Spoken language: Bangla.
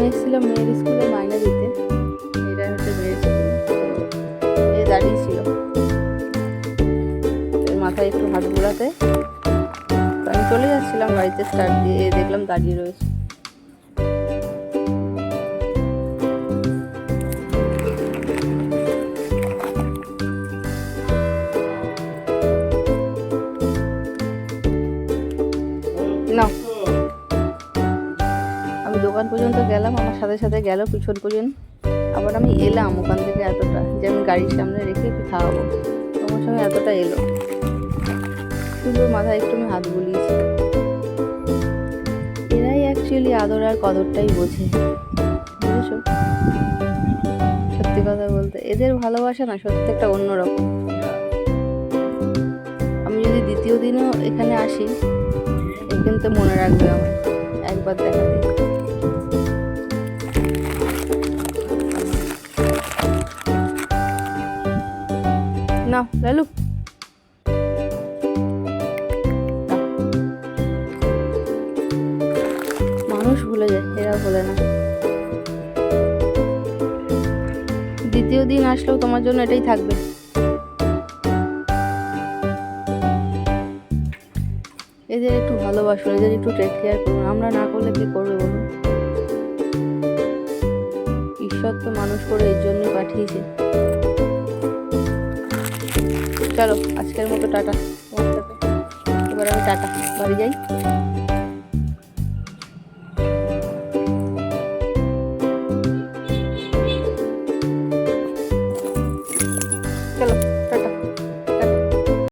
আমি এসেছিলাম মেয়ের স্কুলে মাইনে দিতে। এটা হচ্ছে মেয়ের স্কুল। এ দাঁড়িয়ে ছিল। মাথায় একটু হাত ঘোরাতে আমি চলে যাচ্ছিলাম গাড়িতে স্টার্ট দিয়ে, দেখলাম দাঁড়িয়ে রয়েছে। না আমি দোকান পর্যন্ত গেলাম, আমার সাথে সাথে গেল, পিছন পর্যন্ত। আবার আমি এলাম ওখান থেকে এতটা যে আমি গাড়ির সামনে রেখে একটু খাওয়াবো তোমার সঙ্গে এতটা এলো। সুন্দর মাথায় একটু আমি হাত বুলিয়েছি। এরাই অ্যাকচুয়ালি আদর আর কদরটাই বোঝে। বুঝেছ? সত্যি কথা বলতে, এদের ভালোবাসা না সত্যি একটা অন্যরকম। আমি যদি দ্বিতীয় দিনও এখানে আসি কিন্তু মনে রাখবে আমার একবার দেখাতে। না লালু নাও। মানুষ ভুলে যায়, এরা ভুলে না। দ্বিতীয় দিন আসলেও তোমার জন্য এটাই থাকবে। এদের একটু ভালোবাসো, এদের একটু টেক কেয়ার করুন আমরা না করলে কি করবে বলুন ঈশ্বর তো মানুষ করে এর জন্য পাঠিয়েছে। চলো আজকের মতো টাটা। তোমার সাথে এবার আমি টাটা বাড়ি যাই।